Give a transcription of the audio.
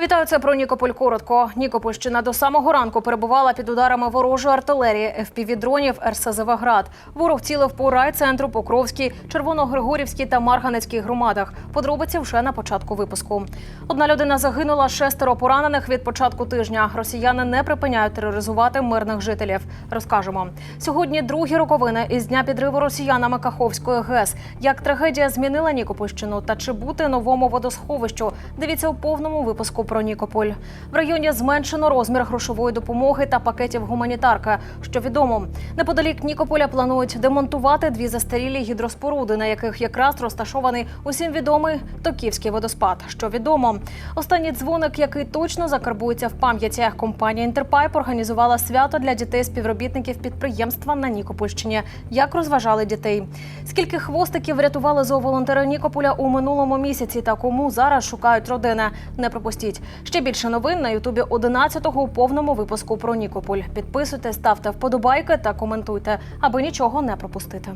Вітаю, це про Нікополь коротко. Нікопольщина до самого ранку перебувала під ударами ворожої артилерії, ФПВ-дронів, РСЗВ «Град». Ворог цілив по райцентру, Покровській, Червоногригорівській та Марганецькій громадах. Подробиці вже на початку випуску. Одна людина загинула, шестеро поранених від початку тижня. Росіяни не припиняють тероризувати мирних жителів. Розкажемо. Сьогодні другі роковини із дня підриву росіянами Каховської ГЕС. Як трагедія змінила Нікопольщину та чи бути новому водосховищу? Дивіться у повному випуску про Нікополь. В районі зменшено розмір грошової допомоги та пакетів гуманітарки. Що відомо, неподалік Нікополя планують демонтувати дві застарілі гідроспоруди, на яких якраз розташований усім відомий Токівський водоспад. Що відомо, останній дзвоник, який точно закарбується в пам'яті. Компанія Інтерпайп організувала свято для дітей співробітників підприємства на Нікопольщині. Як розважали дітей? Скільки хвостиків врятували зооволонтери Нікополя у минулому місяці та кому зараз шукають родини? Не пропустіть. Ще більше новин на Ютубі 11-го у повному випуску про Нікополь. Підписуйтесь, ставте вподобайки та коментуйте, аби нічого не пропустити.